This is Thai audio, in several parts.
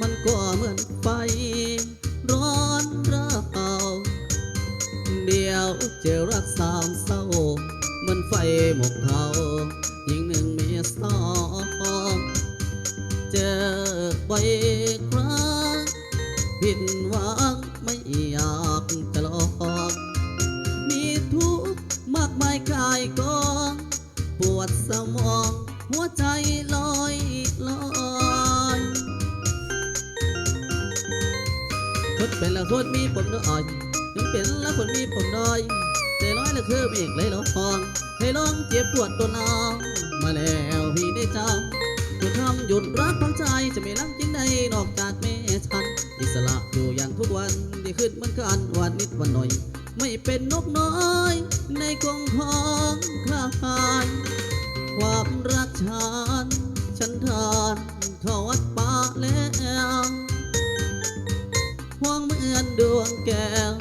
มันก็เหมือนไฟ ร้อนระเบาเดียวเจอรักสามเศร้าเหมือนไฟหมกเทายิงหนึ่งมีสองเจอไปครั้งผิดหวัง คนมีผมน้อยยังเป็นละคนมีผมน้อยใจร้อยละคือเมฆเลยลองให้ลองเจ็บปวดตัวน้อง มาแล้วพี่ได้จำหยุดทำหยุดรักของใจจะไม่รักยิ่งใดนอกจากแม่ฉันอิสระอยู่อย่างทุกวันดีขึ้นมือนกันวันนิดวันหน่อย ไม่เป็นนกน้อย ในกรงของคลายความรักฉันฉันทานเขาวัดป่าแล้ว ดวงแก้ว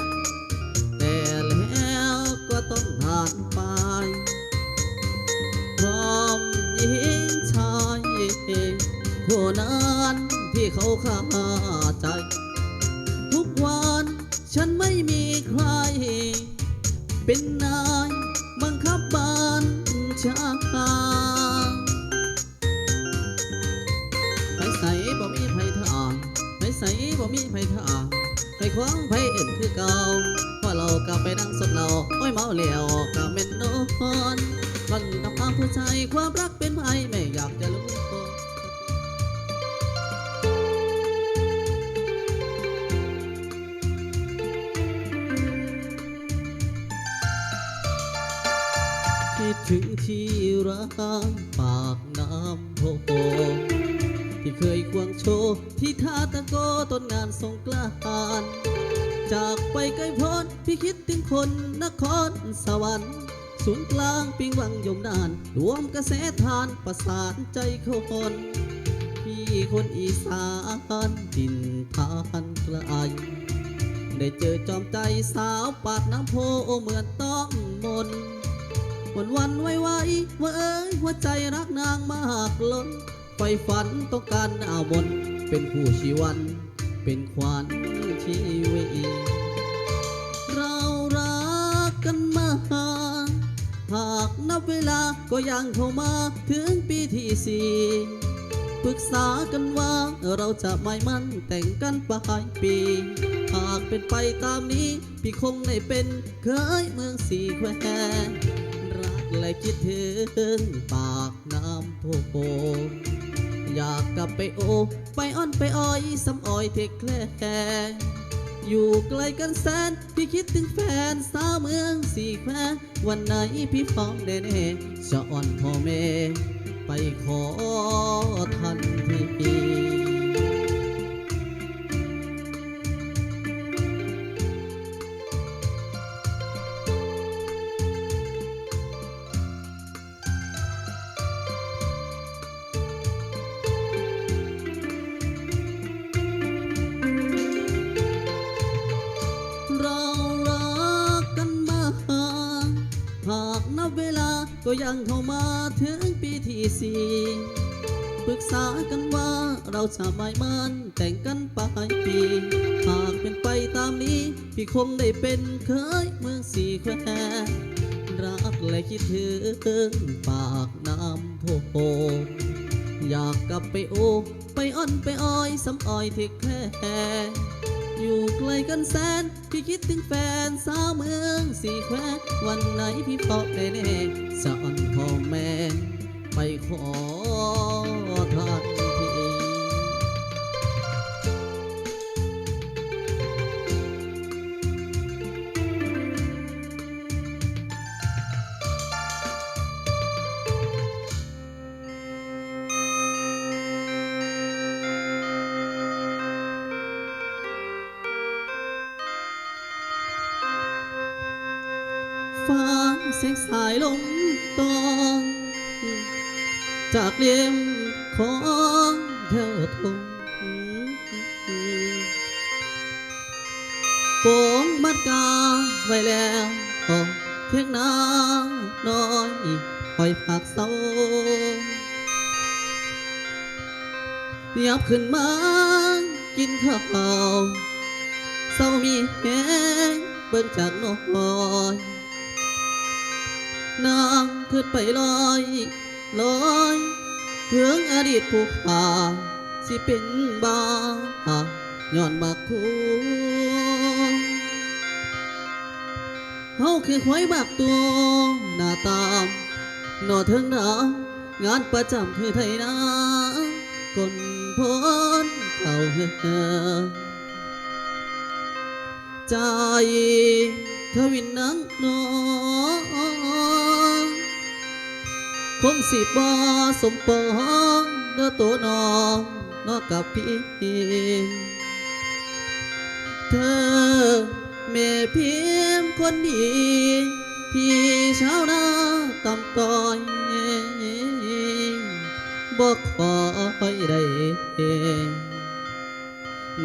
แต่แล้วก็ต้องผ่านไป พร้อมหญิงชายผู้นั้นที่เขาฆ่าใจ ทุกวันฉันไม่มีใคร เป็นนายบังคับบัญชาไปใส่บ่มีไผทางไปใส่บ่มีไผทาง ไปขวางไผเอ็นคือเก่าพอเรากลับไปนั่งสดเราโอ้ยเมาแล้วก็เม็นนอนมันนำพาผู้ชายความรักเป็นไผไม่อยากจะรู้คิดถึงที่ร้านปากน้ำโพที่เคยควงโชว์ที่ท่าตะโกต้น สงกรานต์จากไปไกลโพ้นพี่คิดถึงคนนครสวรรค์ศูนย์กลางปิงวังยมนาน รวมกระแสทานประสานใจคนพี่คนอีสานดินทานไกลได้เจอจอมใจสาวปากน้ำโพเหมือนต้องมนวันวันไว้ไว้ว่าเอ้ยหัวใจรักนางมากล้นไฟฝันต้องการดาวบนเป็นผู้ชีวัน เป็นขวัญชีวิตเรารักกันมาหากนับเวลาก็ยังเข้ามาถึงปีที่สี่ปรึกษากันว่าเราจะไม่มั่นแต่งกันปลายปี หากเป็นไปตามนี้พี่คงได้เป็นเคยเมืองสีแควรักและคิดถึงปากน้ำโพ อยากกลับไปโอ ไปอ้อนไปอ้อยสำอ้อยเทคแคลอยู่ไกลกันแสนพี่คิดถึงแฟนสาวเมืองสีแคววันไหนพี่ฟ้องแน่จะอ่อนพ่อแม่ไปขอทันที ก็ยังเข้ามาถึงปีที่สี่ปรึกษากันว่าเราจะไม่มันแต่งกันปลายปีหากเป็นไปตามนี้ พี่คงได้เป็นเคยเมืองสี่แควรักและคิดถึงปากน้ำโพอยากกลับไปโอ ไปอ้อนไปอ้อยสำอ้อยที่แคล อยู่ไกลกันแสน พี่คิดถึงแฟนสาวเมืองสีแคววันไหนพี่พอแน่ๆสะอ่อนพ่อแม่ไปขอ ฟ้าเสียงสายลมตอง จากเลี่ยมของเธอทงโป่งมัดกาไว้แล้วเทียงนาน้อยคอยผักเศร้ายับขึ้นมากินข้าวเศร้ามีแหงเบิ่งจากน้อย นางขึ้นไปลอยลอยเพื่องอดีตผู้ขาสิเป็นบ้าย้อนมาคูเฮาคือควายบักตัวหน้าตามหนอเทิงดางานประจำคือไทยนาก้นพ้นเก่าเฮือใจ ทวินนัง นองคงสิบอสมปองเด้อตัวน้องนอกกับพี่เธอแม่เพียมคนดี พี่ชาวนาตำต้อยบอกคอยได้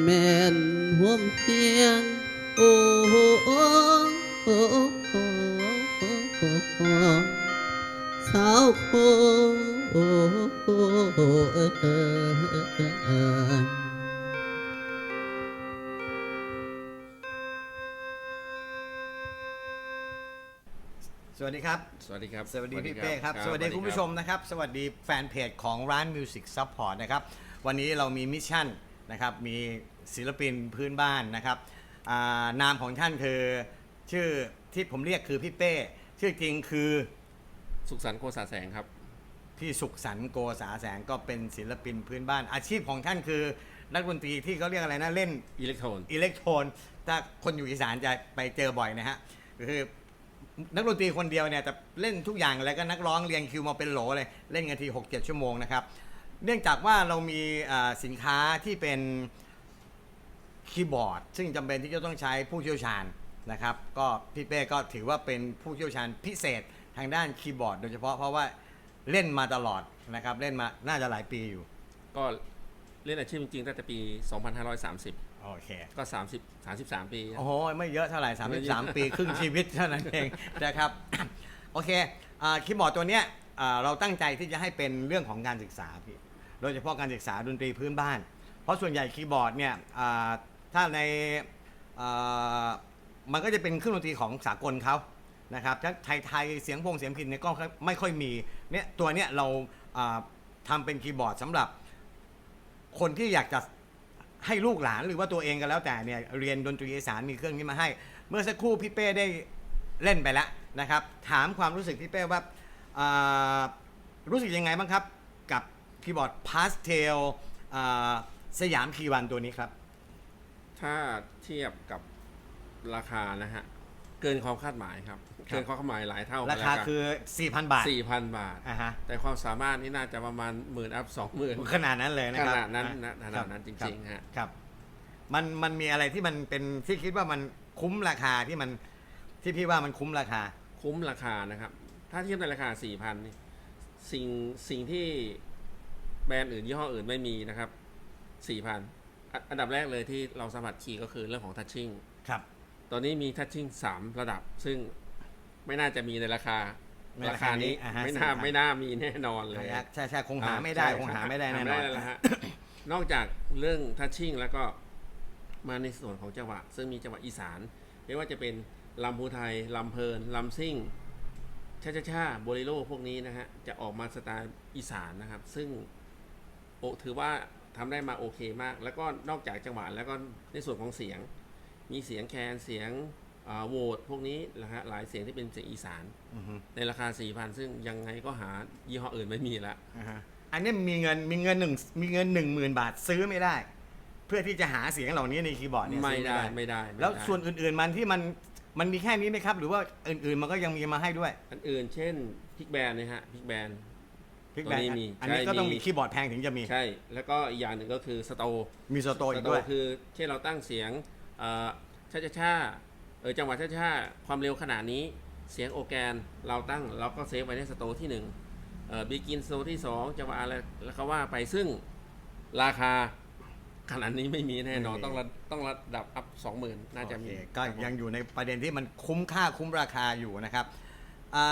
แม่นห่วมเฮียง โอ้โอ้โอ้โอ้โอ้โอ้ สาวโคโอ้โอ้เอ้ยสวัสดีครับ สวัสดีครับ สวัสดีพี่เป้ครับ สวัสดีคุณผู้ชมนะครับ สวัสดีแฟนเพจของร้าน Music Support นะครับ วันนี้เรามีมิชชั่นนะครับ มีศิลปินพื้นบ้านนะครับอ่านามของท่านคือ ชื่อที่ผมเรียกคือพี่เป้ชื่อจริงคือสุขสันต์โกษาแสงครับ พี่สุขสันต์โกษาแสงก็เป็นศิลปินพื้นบ้าน อาชีพของท่านคือนักดนตรีที่เขาเรียกอะไรนะเล่นอิเล็กโทรนอิเล็กโทรนถ้าคนอยู่อีสานจะไปเจอบ่อยนะฮะคือนักดนตรีคนเดียวเนี่ยจะเล่นทุกอย่างแล้วก็นักร้องเรียงคิวมาเป็นโหลเลยเล่นกันที6 7ชั่วโมงนะครับเนื่องจากว่าเรามีอ่าสินค้าที่เป็นคีย์บอร์ด ซึ่งจำเป็นที่จะต้องใช้ผู้เชี่ยวชาญ นะครับก็พี่เป้ก็ถือว่าเป็นผู้เชี่ยวชาญพิเศษทางด้านคีย์บอร์ด โดยเฉพาะเพราะว่าเล่นมาตลอดนะครับเล่นมาน่าจะหลายปีอยู่ก็เล่นอาชีพจริงๆตั้งแต่ปี 2530 โอเค ก็ 30 33 ปี โอ้โห ไม่เยอะเท่าไหร่ไม่เยอะ33 ปีครึ่งชีวิตเท่านั้นเองนะครับ โอเคอ่าคีย์บอร์ดตัวเนี้ยอ่าเราตั้งใจที่จะให้เป็นเรื่องของการศึกษาพี่ โดยเฉพาะการศึกษาดนตรีพื้นบ้าน เพราะส่วนใหญ่คีย์บอร์ดเนี่ยอ่าถ้าในอ่า มันก็จะเป็นเครื่องดนตรีของสากลเขานะครับถ้าไทยๆเสียงพงเสียงพินเนี่ยก็ไม่ค่อยมีเนี่ยตัวเนี้ยเราอ่าทำเป็นคีย์บอร์ดสำหรับ คนที่อยากจะให้ลูกหลานหรือว่าตัวเองก็แล้วแต่เนี่ยเรียนดนตรีอีสานมีเครื่องนี้มาให้ เมื่อสักครู่พี่เป้ได้เล่นไปแล้วนะครับ ถามความรู้สึกพี่เป้ว่าอ่ารู้สึกยังไงบ้างครับ กับคีย์บอร์ดพาสเทลสยามคีวันตัวนี้ครับ ถ้าเทียบกับ ราคานะฮะ เกินความคาดหมายครับครับ เกินความคาดหมายหลายเท่าราคาคือ 4,000 บาท 4,000 บาท อ่าฮะ แต่ความสามารถนี่น่าจะประมาณหมื่นอัพสองหมื่นขนาดนั้นเลยนะขครับนาดนั้นอ่นะขนาดนั้นจริงๆฮะ ครับ มันมันมีอะไรที่มันเป็นที่คิดว่ามันคุ้มราคาที่มันที่พี่ว่ามันคุ้มราคา คุ้มราคานะครับ ถ้าเทียบในราคา 4,000นี่สิ่งสิ่งที่แบรนด์อื่นยี่ห้ออื่นไม่มีนะครับ 4,000อะอันดับแรกเลยที่เราสัมผัสคีย์ก็คือเรื่องของทัชชิ่ง ครับ ตอนนี้มีทัชชิ่งสามระดับ ซึ่งไม่น่าจะมีในราคา ในราราคาคานี้นี้อ่าฮะไม่น่า4,000 ไม่น่ามีแน่นอนเลย ใช่ใช่คงหาไม่ได้ อ่คงหาไม่ได้หแน่นอนเลยละฮะ นอกจากเรื่องทัชชิ่งแล้วก็มาในส่วนของจังหวะ ซึ่งมีจังหวะอีสานไม่ว่าจะเป็นลำพูไทยลำเพลินลำซิ่งชาชาชาโบเลโรพวกนี้นะฮะ จะออกมาสไตล์อีสานนะครับ ซึ่งโอถือว่าทำได้มาโอเคมาก แล้วก็นอกจากจังหวะแล้วก็ในส่วนของเสียง มีเสียงแคนเสียงอ่าโหวตพวกนี้นะฮะหลายเสียงที่เป็นเสียงอีสานอือฮึในราคา 4,000 ซึ่งยังไงก็หายี่ห้ออื่นไม่มีละอ่าฮะอันนี้มีเงินมีเงินหนึ่งมีเงินหนึ่งหมื่นบาทซื้อไม่ได้ เพื่อที่จะหาเสียงเหล่านี้ในคีย์บอร์ดเนี่ยไม่ซื้อได้ไม่ได้ไม่ได้ แล้วส่วนอื่นๆมันที่มันมันมีแค่นี้ไหมครับ หรือว่าอื่นๆมันก็ยังมีมาให้ด้วย อันอื่นเช่นพิกแบนนะฮะพิกแบนพิกแบนตัวนี้มีอันนี้ใช่ก็ต้องมีมีคีย์บอร์ดแพงถึงจะมีใช่ แล้วก็อีกอย่างหนึ่งก็คือสโตมีสโตสอีกโตด้วยคือเช่นเราตั้งเสียงเอ่อ ชาชาชาเออจังหวะชาชาความเร็วขนาดนี้เสียงโอแกนเราตั้งเราก็เซฟไว้ในสโตที่หนึ่งเอ่อบิกินสโตที่สองจังหวะอะไรแล้วก็ว่าไปซึ่งราคาขนาดนี้ไม่มีแน่นอนไม่มีต้องระต้องระดับอัพสองหมื่นน่าจะมีโอเคก็ยังอยู่ในประเด็นที่มันคุ้มค่าคุ้มราคาอยู่นะครับอ่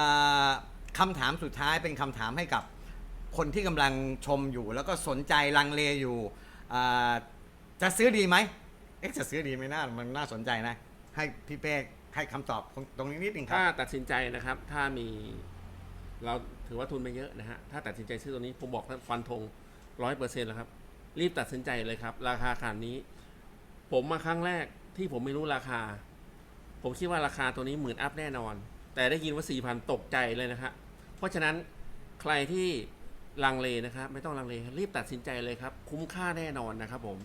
าคำถามสุดท้ายเป็นคำถามให้กับคนที่กำลังชมอยู่ แล้วก็สนใจลังเลอยู่อ่าจะซื้อดีไหม เอ๊ะจะซื้อดีไหมน่ามันน่าสนใจนะ ให้พี่เป้ให้คำตอบตรงนี้นิดนึงครับถ้าตัดสินใจนะครับ ถ้ามี เราถือว่าทุนไม่เยอะนะฮะ ถ้าตัดสินใจซื้อตัวนี้ผมบอกท่านฟันธงร้อยเปอร์เซ็นต์แล้วครับ รีบตัดสินใจเลยครับ ราคาขนาดนี้ ผมมาครั้งแรกที่ผมไม่รู้ราคา ผมคิดว่าราคาตัวนี้หมื่นอัพแน่นอน แต่ได้ยินว่าสี่พันตกใจเลยนะครับเพราะฉะนั้นใครที่ลังเลนะครับ ไม่ต้องลังเลรีบตัดสินใจเลยครับ คุ้มค่าแน่นอนนะครับผม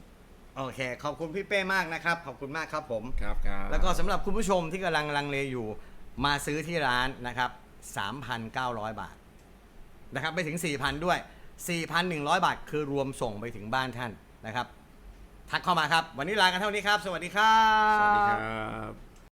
โอเค ขอบคุณพี่เป้มากนะครับ ขอบคุณมากครับผม ครับครับแล้วก็สำหรับคุณผู้ชมที่กำลังลังเลอยู่ มาซื้อที่ร้านนะครับ 3,900 บาท นะครับไปถึง 4,000 ด้วย 4,100 บาท คือรวมส่งไปถึงบ้านท่านนะครับ ทักเข้ามาครับ วันนี้ลากันเท่านี้ครับ สวัสดีครับ สวัสดีครับ